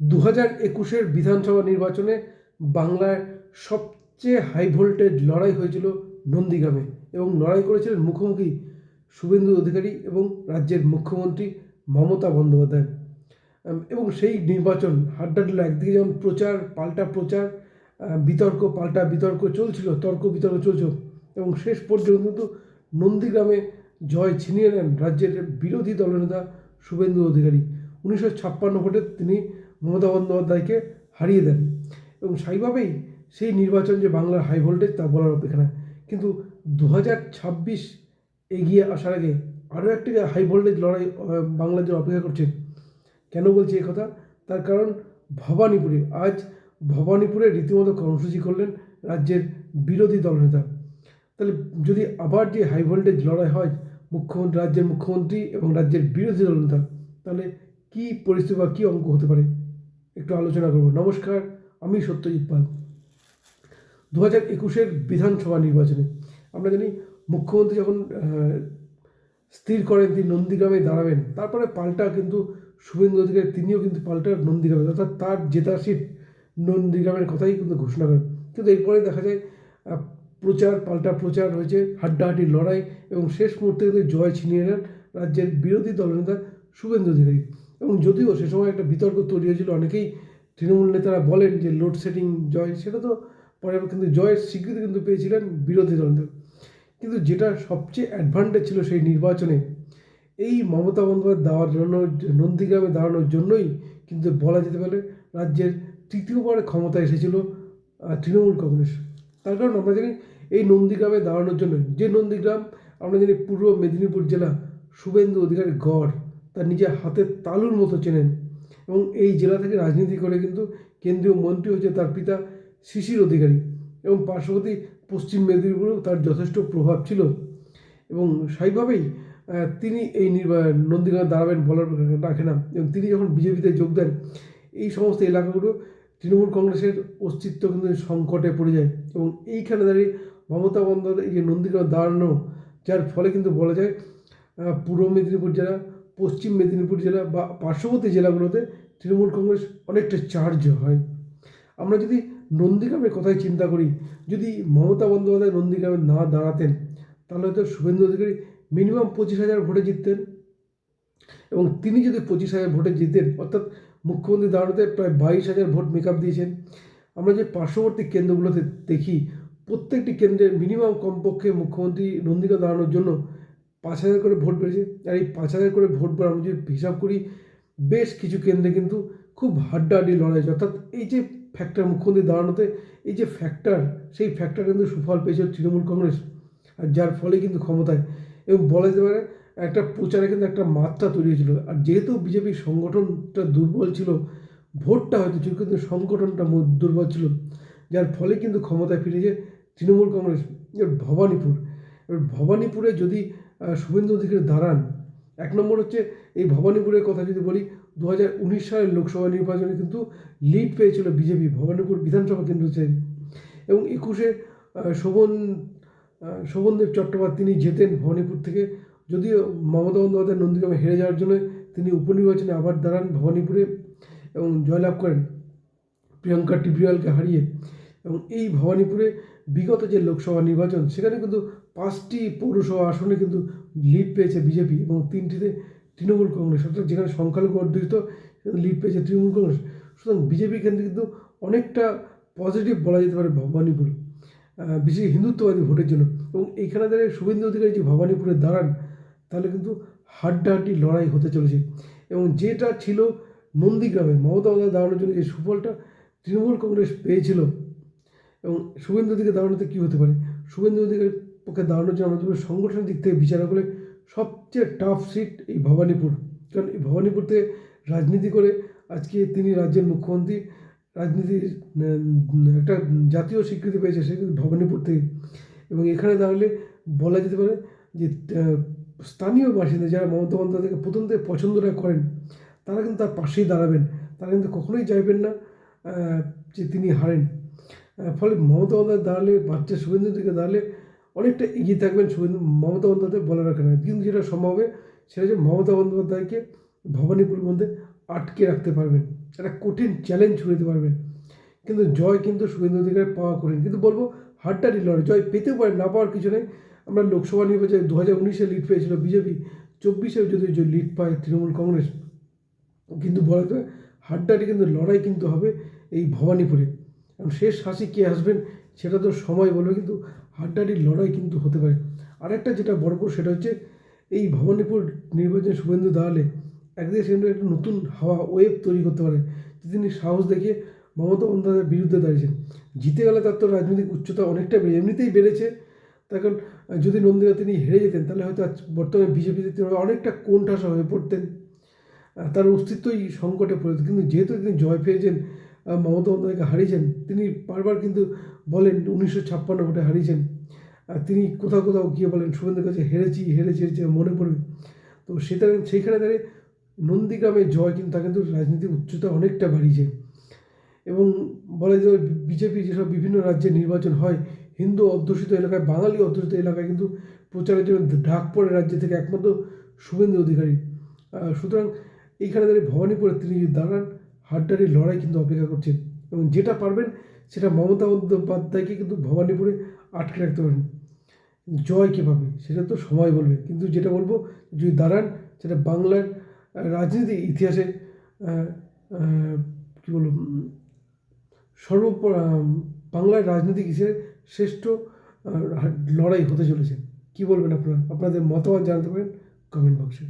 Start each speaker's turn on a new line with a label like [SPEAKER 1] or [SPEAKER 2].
[SPEAKER 1] দু হাজার একুশের বিধানসভা নির্বাচনে বাংলায় সবচেয়ে হাই ভোল্টেজ লড়াই হয়েছিল নন্দীগ্রামে এবং লড়াই করেছিলেন মুখোমুখি শুভেন্দু অধিকারী এবং রাজ্যের মুখ্যমন্ত্রী মমতা বন্দ্যোপাধ্যায়। এবং সেই নির্বাচন হাড্ডাডুলো একদিকে যেমন প্রচার পাল্টা প্রচার বিতর্ক পাল্টা বিতর্ক চলছিল, তর্ক বিতর্ক চলছিল এবং শেষ পর্যন্ত কিন্তু নন্দীগ্রামে জয় ছিনিয়ে নেন রাজ্যের বিরোধী দলনেতা শুভেন্দু অধিকারী। উনিশশো ছাপ্পান্ন ভোটে তিনি মমতা বন্দ্যোপাধ্যায়কে হারিয়ে দেন। এবং সেইভাবেই সেই নির্বাচন যে বাংলার হাই ভোল্টেজ তা বলার অপেক্ষা। কিন্তু দু হাজার ছাব্বিশ এগিয়ে আসার আগে আরও একটি হাই ভোল্টেজ লড়াই বাংলার জন্য অপেক্ষা করছে। কেন বলছি এই কথা? তার কারণ ভবানীপুরে, আজ ভবানীপুরে রীতিমতো কর্মসূচি করলেন রাজ্যের বিরোধী দলনেতা তাহলে যদি আবার যে হাই ভোল্টেজ লড়াই হয় মুখ্যমন্ত্রী রাজ্যের মুখ্যমন্ত্রী এবং রাজ্যের বিরোধী দলনেতা তাহলে কী পরিস্থিতি বা কী অঙ্ক হতে পারে? একটু আলোচনা করব। নমস্কার, আমি সত্যজিৎ পাল। দু হাজার একুশের বিধানসভা নির্বাচনে আমরা জানি মুখ্যমন্ত্রী যখন স্থির করেন তিনি নন্দীগ্রামে দাঁড়াবেন, তারপরে পাল্টা কিন্তু শুভেন্দু অধিকারী, তিনিও কিন্তু পাল্টা নন্দীগ্রামে, অর্থাৎ তার জেতার সিট নন্দীগ্রামের কথাই কিন্তু ঘোষণা করেন। কিন্তু এরপরে দেখা যায় প্রচার, পাল্টা প্রচার হয়েছে হাড্ডাহাড্ডি লড়াই এবং শেষ মুহূর্তে কিন্তু জয় ছিনিয়ে নেন রাজ্যের বিরোধী দলনেতা শুভেন্দু অধিকারী। এবং যদিও সে সময় একটা বিতর্ক তৈরি হয়েছিল, অনেকেই তৃণমূল নেতারা বলেন যে লোডশেডিং জয়, সেটা তো পরে কিন্তু জয়ের স্বীকৃতি কিন্তু পেয়েছিলেন বিরোধী দলনেতা কিন্তু যেটা সবচেয়ে অ্যাডভান্টেজ ছিল সেই নির্বাচনে, এই মমতা বন্দ্যোপাধ্যায় দেওয়ার জন্য, নন্দীগ্রামে দাঁড়ানোর জন্যই কিন্তু বলা যেতে পারে রাজ্যের তৃতীয়বার ক্ষমতা এসেছিল তৃণমূল কংগ্রেস। তার কারণ আমরা জানি এই নন্দীগ্রামে দাঁড়ানোর জন্য, যে নন্দীগ্রাম, আমরা জানি পূর্ব মেদিনীপুর জেলা শুভেন্দু অধিকারী গড়। তার নিজের হাতের তালুর মতো চেনেন এবং এই জেলা থেকে রাজনীতি করে কিন্তু কেন্দ্রীয় মন্ত্রী হয়েছে তার পিতা শিশির অধিকারী এবং পার্শ্ববর্তী পশ্চিম মেদিনীপুরেও তার যথেষ্ট প্রভাব ছিল এবং সেইভাবেই তিনি এই নন্দীগ্রামে দাঁড়াবেন বলার রাখে না এবং তিনি যখন বিজেপিতে যোগ দেন, এই সমস্ত এলাকাগুলো তৃণমূল কংগ্রেসের অস্তিত্ব কিন্তু সংকটে পড়ে যায় এবং এইখানে দাঁড়িয়ে মমতা বন্দ্যোপাধ্যায় এই যে নন্দীগ্রামে দাঁড়ানো, যার ফলে কিন্তু বলা যায় পূর্ব মেদিনীপুর জেলা পশ্চিম মেদিনীপুর জেলা বা পার্শ্ববর্তী জেলাগুলোতে তৃণমূল কংগ্রেস অনেকটা চার্জ হয়। আমরা যদি নন্দীগ্রামের কথাই চিন্তা করি, যদি মমতা বন্দ্যোপাধ্যায় নন্দীগ্রামে না দাঁড়াতেন, তাহলে হয়তো শুভেন্দু অধিকারী মিনিমাম পঁচিশ হাজার ভোটে জিততেন। এবং তিনি যদি পঁচিশ হাজার ভোটে জিতেন, অর্থাৎ মুখ্যমন্ত্রী দাঁড়াতে প্রায় বাইশ হাজার ভোট মেকআপ দিয়েছেন, আমরা যে পার্শ্ববর্তী কেন্দ্রগুলোতে দেখি, প্রত্যেকটি কেন্দ্রে মিনিমাম কমপক্ষে মুখ্যমন্ত্রী নন্দীগ্রাম দাঁড়ানোর জন্য পাঁচ হাজার করে ভোট বেড়েছে। আর এই পাঁচ হাজার করে ভোট আমরা যদি হিসাব করি, বেশ কিছু কেন্দ্রে কিন্তু খুব হাড্ডাহাড্ডি লড়াই হয়েছে। অর্থাৎ এই যে ফ্যাক্টর মুখ্যমন্ত্রী দাঁড়ানোতে, এই যে ফ্যাক্টর সেই ফ্যাক্টর কিন্তু সুফল পেয়েছে তৃণমূল কংগ্রেস। আর যার ফলে কিন্তু ক্ষমতায়। এবং বলা যেতে পারে, একটা প্রচারে কিন্তু একটা মাত্রা তৈরি হয়েছিল। আর যেহেতু বিজেপির সংগঠনটা দুর্বল ছিল, ভোটটা হয়তো ছিল, কিন্তু সংগঠনটা দুর্বল ছিল। যার ফলে কিন্তু ক্ষমতায় ফিরেছে তৃণমূল কংগ্রেস, এবার ভবানীপুর। এবার ভবানীপুরে যদি শুভেন্দু অধিকারী দাঁড়ান। এক নম্বর হচ্ছে, এই ভবানীপুরের কথা যদি বলি দু হাজার উনিশ সালের লোকসভা নির্বাচনে কিন্তু লিড পেয়েছিল বিজেপি, ভবানীপুর বিধানসভা কেন্দ্র থেকে। এবং একুশে শোভন শোভনদেব চট্টোপাধ্যায় তিনি জেতেন ভবানীপুর থেকে। যদিও মমতা বন্দ্যোপাধ্যায় নন্দীগ্রামে হেরে যাওয়ার জন্য তিনি উপনির্বাচনে আবার দাঁড়ান ভবানীপুরে এবং জয়লাভ করেন প্রিয়াঙ্কা টিব্রিয়ালকে হারিয়ে। এবং এই ভবানীপুরে বিগত যে লোকসভা নির্বাচন, সেখানে কিন্তু পাঁচটি পৌরসভা আসনে কিন্তু লিড পেয়েছে বিজেপি এবং তিনটিতে তৃণমূল কংগ্রেস। অর্থাৎ যেখানে সংখ্যালঘু অধ্যুষিত লিড পেয়েছে তৃণমূল কংগ্রেস। সুতরাং বিজেপি কেন্দ্রে কিন্তু অনেকটা পজিটিভ বলা যেতে পারে ভবানীপুর বিশেষ হিন্দুত্ববাদী ভোটের জন্য। এবং এইখানে দাঁড়িয়ে শুভেন্দু অধিকারী যে ভবানীপুরে দাঁড়ান, তাহলে কিন্তু হাড্ডাহাড্ডি লড়াই হতে চলেছে। এবং যেটা ছিল নন্দীগ্রামে মমতা বন্দ্যোপাধ্যায় দাঁড়ানোর জন্য যে সুফলটা তৃণমূল কংগ্রেস পেয়েছিল, এবং শুভেন্দু অধিকারী দাঁড়ানোতে কী হতে পারে? শুভেন্দু অধিকারীর পক্ষে দাঁড়ানোর জন্য যদি সংগঠনের দিক থেকে বিচার করলে সবচেয়ে টাফ সিট এই ভবানীপুর। কারণ এই ভবানীপুর থেকে রাজনীতি করে আজকে তিনি রাজ্যের মুখ্যমন্ত্রী, রাজনীতির একটা জাতীয় স্বীকৃতি পেয়েছে সে ভবানীপুর থেকে। এবং এখানে দাঁড়ালে বলা যেতে পারে যে স্থানীয় বাসিন্দা যারা মমতা বন্দ্যোপাধ্যায়কে প্রথম থেকে পছন্দটা করেন, তারা কিন্তু তার পাশেই দাঁড়াবেন। তারা কিন্তু কখনোই চাইবেন না যে তিনি হারেন। ফলে মমতা বন্দ্যোপাধ্যায় দাঁড়ালে, বাচ্চা শুভেন্দু দাঁড়ালে অনেকটা এগিয়ে থাকবেন শুভেন্দু মমতা বন্দ্যোপাধ্যায় বলে রাখেন কিন্তু যেটা সম্ভব হবে সেটা যে মমতা বন্দ্যোপাধ্যায়কে ভবানীপুর মধ্যে আটকে রাখতে পারবেন। একটা কঠিন চ্যালেঞ্জ ছুড়ে দিতে পারবেন। কিন্তু জয় কিন্তু শুভেন্দু অধিকারী পাওয়া করেন কিন্তু বলব হাড্ডারি লড়াই জয় পেতেও পারেন, না পাওয়ার কিছু নেই। আমরা লোকসভা নির্বাচনে দু হাজার উনিশে লিড পেয়েছিল বিজেপি। চব্বিশেও যদি লিড পায় তৃণমূল কংগ্রেস, কিন্তু বলা যায় হাড্ডাটি কিন্তু লড়াই কিন্তু হবে এই ভবানীপুরে। এবং শেষ হাসি কে আসবেন সেটা তো সময় বলবে, কিন্তু হাড্ডাটির লড়াই কিন্তু হতে পারে। আরেকটা যেটা বড় করে সেটা হচ্ছে এই ভবানীপুর নির্বাচনে শুভেন্দু দাঁড়ালে একদিকে সেখানে একটা নতুন হাওয়া ওয়েব তৈরি করতে পারে তিনি সাহস দেখিয়ে মমতা বন্দ্যোপাধ্যায়ের বিরুদ্ধে দাঁড়িয়েছেন। জিতে গেলে তার তো রাজনৈতিক উচ্চতা অনেকটা বেড়ে এমনিতেই বেড়েছে। তখন যদি নন্দীরা তিনি হেরে যেতেন, তাহলে হয়তো আজ বর্তমানে বিজেপিতে তিনি অনেকটা কোণঠাসা হয়ে পড়তেন। তার অস্তিত্বই সংকটে পড়ে। কিন্তু যেহেতু তিনি জয় পেয়েছেন মমতা বন্দ্যোপাধ্যায়কে হারিয়েছেন, তিনি বারবার কিন্তু বলেন উনিশশো ছাপ্পান্ন ভোটে হারিয়েছেন। তিনি কোথাও কোথাও গিয়ে বলেন, শুভেন্দুর কাছে হেরেছি হেরেছি হেরেছি মনে পড়বে। তো সেটা সেইখানে দাঁড়িয়ে নন্দীগ্রামের জয় কিন্তু তার কিন্তু রাজনীতির উচ্চতা অনেকটা বাড়িয়েছে। এবং বলা যায় বিজেপি যেসব বিভিন্ন রাজ্যে নির্বাচন হয়, হিন্দু অধ্যুষিত এলাকায়, বাঙালি অধ্যুষিত এলাকায় কিন্তু প্রচারের জন্য ডাক পড়ে রাজ্য থেকে একমাত্র শুভেন্দু অধিকারী। সুতরাং এইখানে দাঁড়িয়ে ভবানীপুরে তিনি দাঁড়ান, হাড্ডারির লড়াই কিন্তু অপেক্ষা করছেন। এবং যেটা পারবেন সেটা মমতা বন্দ্যোপাধ্যায়কে কিন্তু ভবানীপুরে আটকে রাখতে পারেন। জয় কে পাবে সেটা তো সময় বলবে। কিন্তু যেটা বলব, যদি দাঁড়ান, সেটা বাংলার রাজনীতি ইতিহাসে কী বলব সর্ব বাংলার রাজনৈতিক হিসেবে শ্রেষ্ঠ লড়াই হতে চলেছে। কি বলবেন আপনারা? আপনাদের মতামত জানাতে পারেন কমেন্ট বক্সে।